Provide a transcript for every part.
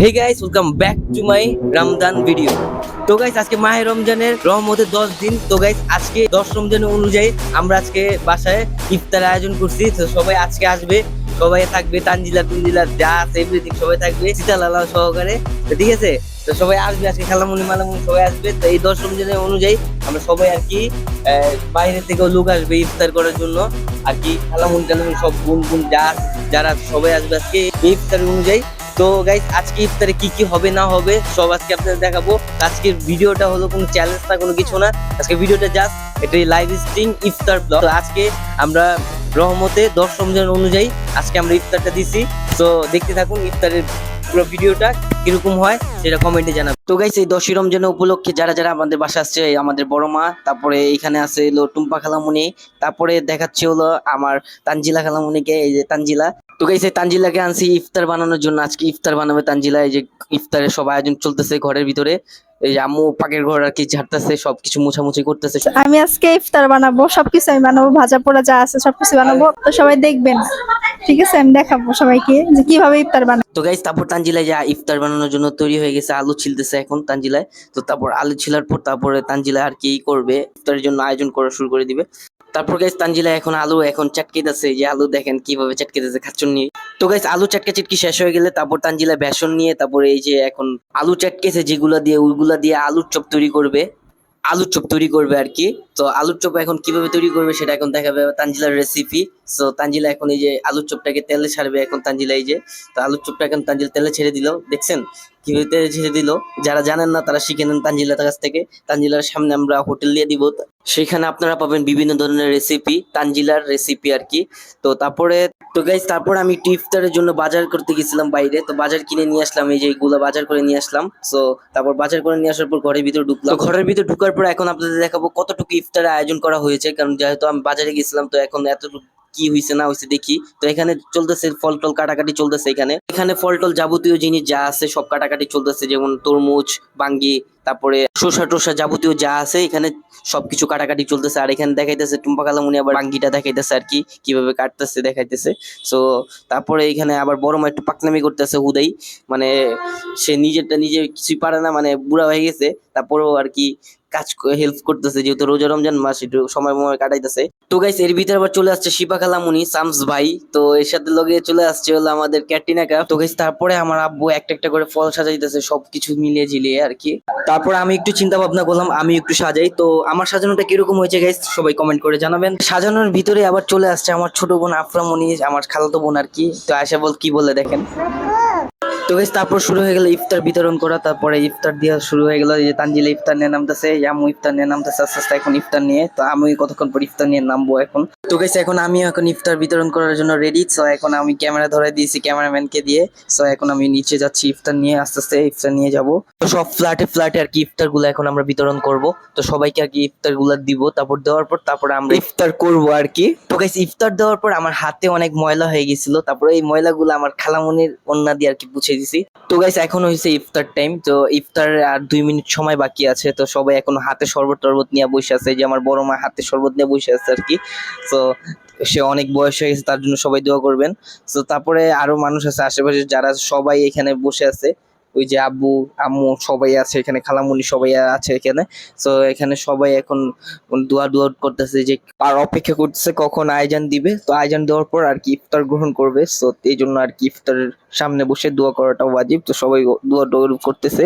Hey guys welcome back to my Ramzan video তো guys আজকে মাহে রমজানের রহমতে দশ দিন। তো গাইস আজকে দশ রমজানের অনুযায়ী আমরা আজকে বাসায় ইফতার আয়োজন করছি। তো সবাই আজকে আসবে। সবাই থাকবে, তানজিলা তুনজিলা যা আছে এভরিথিং সবাই থাকবে সীতালালা সহকারে। তো ঠিক আছে? তো সবাই আসবে, আজকে খেলামুনি মালামুনি সবাই আসবে। তো এই দশ রমজানের অনুযায়ী আমরা সবাই আর কি বাইরে থেকেও লোক আসবে ইফতার করার জন্য। আর কি খেলামুনি টালামুনি সব গুন গুন যা যারা সবাই আসবে আজকে এই ইফতারের অনুযায়ী। তো গাইস আজকে ইফতারে কি কি হবে, না হবে, সব আজকে আপনাদের দেখাবো। আজকের ভিডিওটা হলো কোনো চ্যালেঞ্জ না, কোনো কিছু না। আজকে ভিডিওটা জাস্ট এটা লাইভ স্ট্রিম ইফতার ব্লগ তো আজকে আমরা রহমতে দশ রমজান অনুযায়ী আজকে আমরা ইফতারটা দিছি। তো দেখতে থাকুন ইফতারের পুরো ভিডিওটা। কীরকম হয় সেটা কমেন্টে জানাবেন তো গাইস এই দশই রমজানের উপলক্ষে যারা যারা আমাদের বাসা আসছে আমাদের বড় মা তারপরে এখানে আছে হলো টুম্পা খালামুনি তারপরে দেখাচ্ছে হলো আমার তানজিলা খালামুনিকে এই যে তানজিলা। তো গাইস এই তানজিলাকে আনছি ইফতার বানানোর জন্য। আজকে ইফতার বানাবে তানজিলা এই যে ইফতারের সব আয়োজন চলতেছে ঘরের ভিতরে। এই যে আম্মু পাকের ঘর আর কি ঝাড়তেছে সবকিছু মুছামুছি করতেছে। আমি আজকে ইফতার বানাবো সবকিছু আমি বানাবো ভাজা পোড়া যা আছে সবকিছু বানাবো। তো সবাই দেখবেন ঠিক আছে? আমি দেখাবো সবাইকে যে কীভাবে ইফতার বানাবো। তো গাইস তারপর তানজিলায় যা ইফতার বানানোর জন্য তৈরি হয়ে গেছে আলু ছিলতেছে এখন তানজিলায়। তো তারপর আলু ছিলার পর তারপরে তানজিলা আর কি করবে তার জন্য আয়োজন করা শুরু করে দিবে। তারপর গাইস তানজিলা এখন আলু এখন চাটকেতেছে যে আলু দেখেন কীভাবে চাটকেতেছে খাচ্ছন নিয়ে। তো গাইস আলু চাটকা চিটকি শেষ হয়ে গেলে তারপর তানজিলা বেসন নিয়ে তারপর এই যে এখন আলু চাটকেছে যেগুলা দিয়ে, ওইগুলা দিয়ে আলুর চপ তৈরি করবে। আলুর চপ তৈরি করবে আর কি। তো আলুর চপ এখন কীভাবে তৈরি করবে সেটা এখন দেখাবে তানজিলার রেসিপি তো তানজিলা এখন এই যে আলুর চপটাকে তেলে ছাড়বে এখন তানজিলা এই যে। তো আলুর চপটা এখন তানজিল তেলে ছেড়ে দিল, দেখছেন? কীভাবে ছেড়ে দিল। যারা জানেন না, তারা শিখে নেন তানজিলার কাছ থেকে। তানজিলার সামনে আমরা হোটেল দিয়ে দিব। সেখানে আপনারা পাবেন বিভিন্ন ধরনের রেসিপি তানজিলার রেসিপি আর কি। তো তারপরে, তো গাইজ তারপর আমি একটু ইফতারের জন্য বাজার করতে গেছিলাম বাইরে। তো বাজার কিনে নিয়ে আসলাম, এই যে এইগুলো বাজার করে নিয়ে আসলাম। তো তারপর বাজার করে নিয়ে আসার পর ঘরের ভিতরে ঢুকলাম। ঘরের ভিতরে ঢুকার পর এখন আপনাদের দেখাবো কতটুকু ইফতারের আয়োজন করা হয়েছে। কারণ যেহেতু আমি বাজারে গেছিলাম, তো এখন এতটুকু কি হয়েছে না হয়েছে দেখি। তো এখানে চলতেছে ফল টল কাটাকাটি চলতেছে এখানে। এখানে ফল টল যাবতীয় জিনিস যা আছে সব কাটাকাটি চলতেছে, যেমন তরমুজ, বাঙ্গি তারপরে শসা টসা যাবতীয় যা আছে, এখানে সবকিছু কাটাকাটি চলতেছে। আর এখানে দেখাইতেছে টুম্পা কালামুনি আবার বাঙ্গিটা দেখাইতেছে আর কি, কীভাবে কাটতেছে দেখাইতেছে। সো তারপরে এখানে আবার বড় মা একটু পাকনামি করতেছে হুদাই। মানে সে নিজেরটা নিজে কিছুই পারে না মানে বুড়া হয়ে গেছে। তারপরেও আর কি কাজ হেল্প করতেছে, যেহেতু রোজা রমজান মাস, একটু সময় ময় কাটাইতেছে। তো গাইস এর ভিতরে আবার চলে আসছে শিপা খালামুনি সামস ভাই। তো এর সাথে লগে চলে আসছে হলো আমাদের ক্যাটরিনা কাপ। তো গাইস তারপরে আমার আব্বু একটা একটা করে ফল সাজাইতেছে, সবকিছু মিলিয়ে ঝিলিয়ে আর কি। তারপর আমি একটু চিন্তা ভাবনা করলাম, আমি একটু সাজাই। তো আমার সাজানোটা কীরকম হয়েছে গাইস সবাই কমেন্ট করে জানাবেন। সাজানোর ভিতরে আবার চলে আসছে আমার ছোট বোন আফরামনি, আমার খালাতো বোন আর কি। তো আশা বল কি বলে দেখেন? তো গাইস তারপর শুরু হয়ে গেল ইফতার বিতরণ করা, তারপরে ইফতার দেওয়া শুরু হয়ে গেল যে তানজিলা ইফতার নিয়ে নামতেছে আমু ইফতার নিয়ে নামতেছে, আস্তে আস্তে এখন ইফতার নিয়ে, তো আমি কতক্ষণ পর ইফতার নিয়ে নামবো এখন? তো গাইস এখন আমি এখন ইফতার বিতরণ করার জন্য রেডি সো এখন আমি ক্যামেরা ধরে দিয়েছি ক্যামেরাম্যানকে দিয়ে সো এখন আমি নিচে যাচ্ছি ইফতার নিয়ে, আস্তে আস্তে ইফতার নিয়ে যাব। তো সব ফ্ল্যাটে ফ্ল্যাটে আর কি ইফতারগুলো এখন আমরা বিতরণ করব, তো সবাইকে আর কি ইফতারগুলো দিব, তারপর দেওয়ার পর, তারপর আমরা ইফতার করব আর কি। তো গাইস ইফতার দেওয়ার পর আমার হাতে অনেক ময়লা হয়ে গেছিল, তারপরে এই ময়লাগুলো আমার খালামনির অন্যা দিয়ে আর কি পুছে দিছি। তো গাইস এখন হয়েছে ইফতার টাইম তো ইফতার আর দুই মিনিট সময় বাকি আছে, তো সবাই এখন হাতে শরবত টরবত নিয়ে বসে আছে যে আমার বড় মা হাতে শরবত নিয়ে বসে আছে আর কি। তো সে অনেক বয়স হয়ে গেছে, তার জন্য সবাই দোয়া করবেন। তো তারপরে আরও মানুষ আছে, আশেপাশে যারা সবাই এখানে বসে আছে ওই যে আব্বু, আম্মু সবাই আছে এখানে, খালামুনি সবাই আছে এখানে। তো এখানে সবাই এখন দোয়া দোয়া করতেছে যে, আর অপেক্ষা করতেছে কখন আয়োজন দিবে। তো আয়োজন দেওয়ার পর আর কি ইফতার গ্রহণ করবে। তো এই জন্য আর কি ইফতারের সামনে বসে দোয়া করাটা ওয়াজিব। তো সবাই দোয়া দোয়া করতেছে।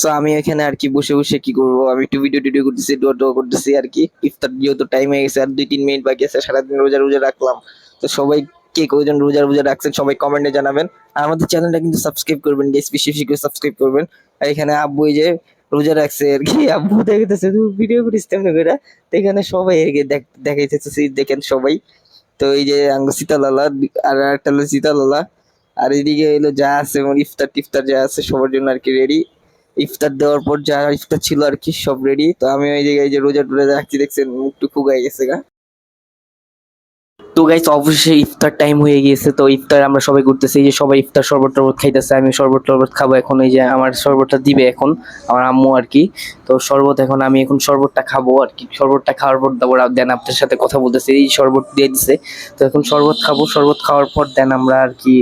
তো আমি এখানে আর কি বসে বসে কি করব? আমি একটু ভিডিও টিডিও করতেছি, দোয়া দোয়া করতেছি আর কি। ইফতার যেহেতু টাইম হয়ে গেছে, আর দুই তিন মিনিট বাকি আছে, সারাদিন রোজা রোজা রাখলাম। তো সবাই কে কয়জন রোজা রোজা রাখছেন সবাই কমেন্টে জানাবেন। আর আমাদের চ্যানেলটা কিন্তু সাবস্ক্রাইব করবেন বেশি বেশি বেশি করে সাবস্ক্রাইব করবেন। আর এখানে আব্বু এই যে রোজা রাখছে আর কি, আব্বু দেখতেছে তুই ভিডিও করিস তেমনি করে তো এখানে সবাই এর দেখাইতেছে, দেখেন সবাই। তো এই যে আঙ্গ সীতালালা আর একটা হলো সীতালালা আর এদিকে হলো যা আছে, আমার ইফতার টিফতার যা আছে, সবার জন্য আর কি রেডি ইফতার দেওয়ার পর যা ইফতার ছিল আর কি, সব রেডি তো আমি ওই জায়গায় যে রোজা টোজা রাখছি, দেখছেন মুখটু ফুগাই গেছে গা। তো গাইস অবশ্যই ইফতার টাইম হয়ে গিয়েছে, তো ইফতার আমরা সবাই ঘুরতেছি যে সবাই ইফতার শরবত টরবত খাইতেছে, আমি শরবত টরবত খাব এখন, এই যে আমার শরবতটা দিবে এখন, আমার আম্মু আর কি তো শরবত এখন, আমি এখন শরবতটা খাব আর কি শরবতটা খাওয়ার পর দেবো দেন আপনার সাথে কথা বলতেছি, এই শরবত দিয়ে দিছে। তো এখন শরবত খাব, শরবত খাওয়ার পর দেন আমরা আর কি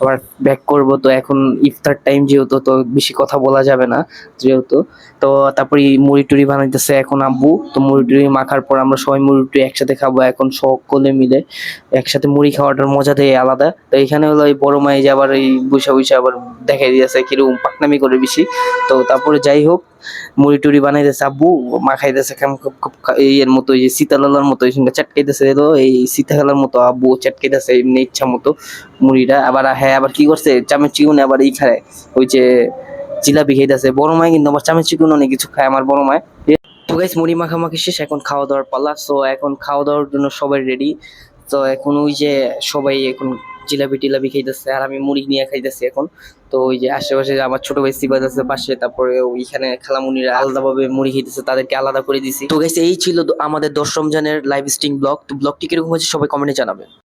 আবার ব্যাক করব, তো এখন ইফতার টাইম যেহেতু, তো বেশি কথা বলা যাবে না যেহেতু। তো তারপরে মুড়ি টুড়ি বানাইতেছে এখন আব্বু, তো মুড়ি টুড়ি মাখার পর আমরা সবাই মুড়ি টুড়ি একসাথে খাব এখন সকলে মিলে। একসাথে মুড়ি খাওয়াটার মজাটাই আলাদা। তো এখানে হলো এই বড় মাই যে আবার এই বৈশা বৈশা আবার দেখাই দিয়েছে কীরকম পাকনামি করে বেশি। তো তারপরে যাই হোক মুড়ি টুড়ি বানাইতেছে আব্বু, মাখাইতেছে এর মতো, এই সীতালালার মতো, এই সঙ্গে চাটকাইতেছে এলো এই সীতালার মতো আব্বু চাটকাইতেছে, এমনি ইচ্ছা মতো মুড়িটা। আবার হ্যাঁ আবার কি করছে চামের চিকুনে আবার এই খায়, ওই যে জিলাপি খাইতেছে। বড় মায় কিন্তু আবার চামের চিকুন অনেক কিছু খায় আমার বড় মায় তো গাইস মুড়ি মাখামাখি শেষ, এখন খাওয়া দাওয়ার পালা। সো এখন খাওয়া দাওয়ার জন্য সবাই রেডি তো এখন ওই যে সবাই এখন জিলাপি টিলাপি খাইতেছে, আর আমি মুড়ি নিয়ে খাইতেছি এখন। তো ওই যে আশেপাশে আমার ছোট ভাই সিবাজ আছে পাশে, তারপরে ওইখানে খালামুনিরা আলাদাভাবে মুড়ি খাইতেছে, তাদেরকে আলাদা করে দিছি। তো গেছে এই ছিল আমাদের দশম রমজানের লাইভ স্ট্রিং ব্লগ তো ব্লগটি কীরকম হয়েছে সবাই কমেন্টে জানাবেন।